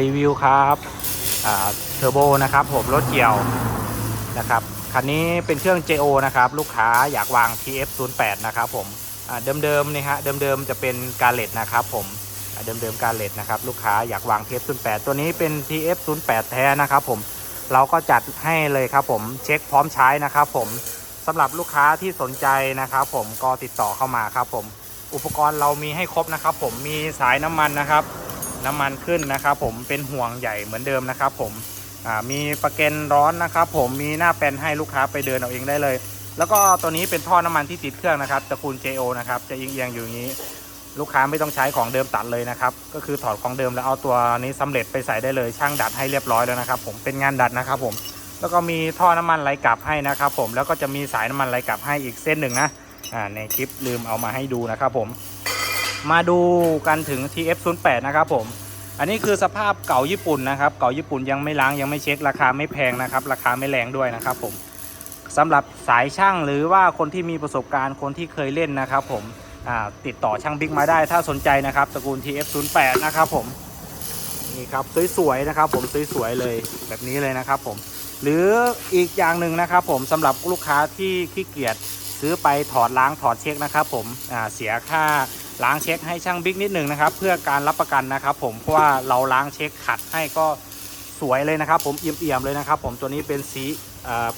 รีวิวครับเทอร์โบนะครับผมรถเกี่ยวนะครับคันนี้เป็นเครื่อง JO นะครับลูกค้าอยากวาง TF08 นะครับผมเดิมๆนี่ฮะเดิมๆจะเป็นการเลตนะครับผมเดิมๆการเลตนะครับลูกค้าอยากวาง TF08 ตัวนี้เป็น TF08 แท้นะครับผมเราก็จัดให้เลยครับผมเช็คพร้อมใช้นะครับผมสำหรับลูกค้าที่สนใจนะครับผมก็ติดต่อเข้ามาครับผมอุปกรณ์เรามีให้ครบนะครับผมมีสายน้ำมันนะครับ น้ำมันขึ้นนะครับผมเป็นห่วงใหญ่เหมือนเดิมนะครับผมมีประเกนร้อนนะครับผมมีหน้าแปนให้ลูกค้าไปเดินเอาเองได้เลย แล้วก็ตัวนี้เป็นท่อน้ำมันที่ติดเครื่องนะครับตระกูล JO นะครับจะเอียงๆอยู่อย่างนี้ ลูกค้าไม่ต้องใช้ของเดิมตัดเลยนะครับก็คือถอดของเดิมแล้วเอาตัวนี้สำเร็จไปใส่ได้เลย ช่างดัดให้เรียบร้อยแล้วนะครับ ผมเป็นงานดัดนะครับผมแล้วก็มีท่อน้ำมันไหลกลับให้นะครับผมแล้วก็จะมีสายน้ำมันไหลกลับให้อีกเส้นหนึ่งนะในคลิปลืมเอามาให้ดูนะครับผมมาดูกันถึง TF08 นะครับผม อันนี้คือสภาพเก่าญี่ปุ่นนะครับ เก่าญี่ปุ่นยังไม่ล้างยังไม่เช็คราคาไม่แพงนะครับ ราคาไม่แรงด้วยนะครับผมสำหรับสายช่างหรือว่าคนที่มีประสบการณ์คนที่เคยเล่นนะครับ ผมติดต่อช่างบิ๊กมาได้ถ้าสนใจนะครับตระกูล TF08 นะครับผมนี่ครับสวยๆนะครับ ผมสวยๆเลยแบบนี้เลยนะครับ ผม หรืออีกอย่างหนึ่งนะครับ ผมสำหรับลูกค้าที่ขี้เกียจซื้อไปถอดล้างถอดเช็คนะครับ ผมเสียค่า ล้างเช็คให้ช่างบิ๊กนิดหนึ่งนะครับ เพื่อการรับประกันนะครับ ผมเพราะว่าเราล้างเช็คขัดให้ก็สวยเลยนะครับ ผมเอี่ยมๆเลยนะครับ ผมตัวนี้เป็นสี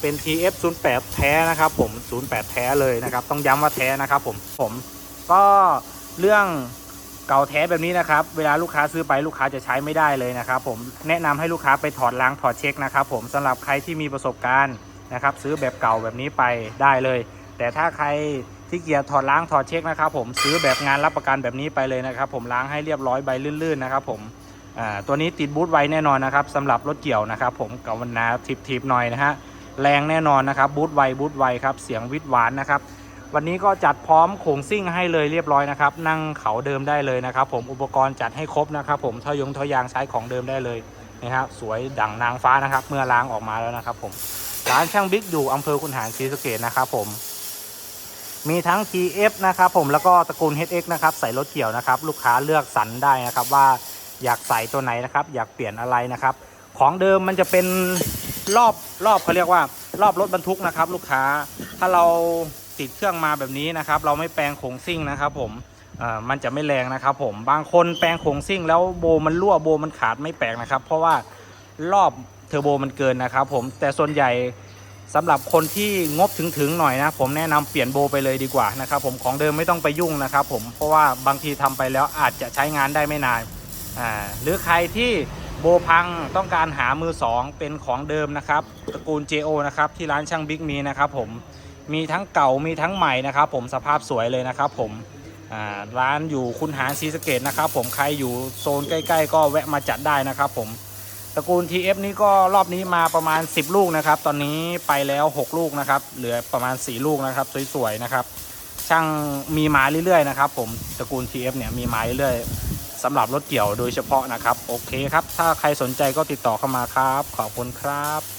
เป็น TF 0 8แท้นะครับ ผม 08 แท้เลยนะครับ ต้องย้ำว่าแท้นะครับ ผมผมก็เรื่องเก่าแท้แบบนี้นะครับ เวลาลูกค้าซื้อไปลูกค้าจะใช้ไม่ได้เลยนะครับ ผมแนะนำให้ลูกค้าไปถอดล้างถอดเช็คนะครับ ผมสำหรับใครที่มีประสบการณ์นะครับ ซื้อแบบเก่าแบบนี้ไปได้เลย แต่ถ้าใคร ที่เกียจถอดล้างถอดเช็คนะครับผมซื้อแบบงานรับประกันแบบนี้ไปเลยนะครับผมล้างให้เรียบร้อยใบลื่นๆนะครับผมตัวนี้ติดบูทไว้แน่นอนนะครับสำหรับรถเกี่ยวนะครับผมกับวันนาทิบๆหน่อยนะฮะแรงแน่นอนนะครับบูทไวบูทไวครับเสียงวิดหวานนะครับวันนี้ก็จัดพร้อมโขงซิ่งให้เลยเรียบร้อยนะครับนั่งเขาเดิมได้เลยนะครับผมอุปกรณ์จัดให้ครบนะครับผมทอยงทอยางใช้ของเดิมได้เลยนะครับสวยดั่งนางฟ้านะครับเมื่อล้างออกมาแล้วนะครับผมร้านช่างบิ๊กอยู่อำเภอคุนหารศรีสะเกดนะครับผม มีทั้ง TF นะครับผมแล้วก็ตระกูล HX นะครับใส่รถเกี่ยวนะครับ ลูกค้าเลือกสรรได้นะครับว่าอยากใส่ตัวไหนนะครับ อยากเปลี่ยนอะไรนะครับ ของเดิมมันจะเป็นรอบรอบเขาเรียกว่า รอบรถบรรทุกนะครับ ลูกค้าถ้าเราติดเครื่องมาแบบนี้นะครับ เราไม่แปลงโขงซิ่งนะครับ ผมเอ่อมันจะไม่แรงนะครับ ผมบางคนแปลงโขงซิ่ง แล้วโบมันรั่วโบมันขาดไม่แปลกนะครับ เพราะว่ารอบเทอร์โบมันเกินนะครับ ผมแต่ส่วนใหญ่ สำหรับคนที่งบถึงๆหน่อยนะผมแนะนำเปลี่ยนโบไปเลยดีกว่านะครับผมของเดิมไม่ต้องไปยุ่งนะครับผมเพราะว่าบางทีทำไปแล้วอาจจะใช้งานได้ไม่นานอ่าหรือใครที่โบพังต้องการหามือสองเป็นของเดิมนะครับตระกูล JO นะครับที่ร้านช่างบิ๊กมีนะครับผมมีทั้งเก่ามีทั้งใหม่นะครับผมสภาพสวยเลยนะครับผมอ่าร้านอยู่คุณหารศรีสเกดนะครับผมใครอยู่โซนใกล้ ๆ ก็แวะมาจัดได้นะครับผม ตระกูล TF นี้ก็รอบนี้มาประมาณ 10 ลูกนะครับ ตอนนี้ไปแล้ว 6 ลูกนะครับ เหลือประมาณ 4 ลูกนะครับ สวยๆนะครับ ช่างมีมาเรื่อยๆนะครับ ผมตระกูล TF เนี่ยมีมาเรื่อยๆสำหรับรถเกี่ยวโดยเฉพาะนะครับ โอเคครับ ถ้าใครสนใจก็ติดต่อเข้ามาครับ ขอบคุณครับ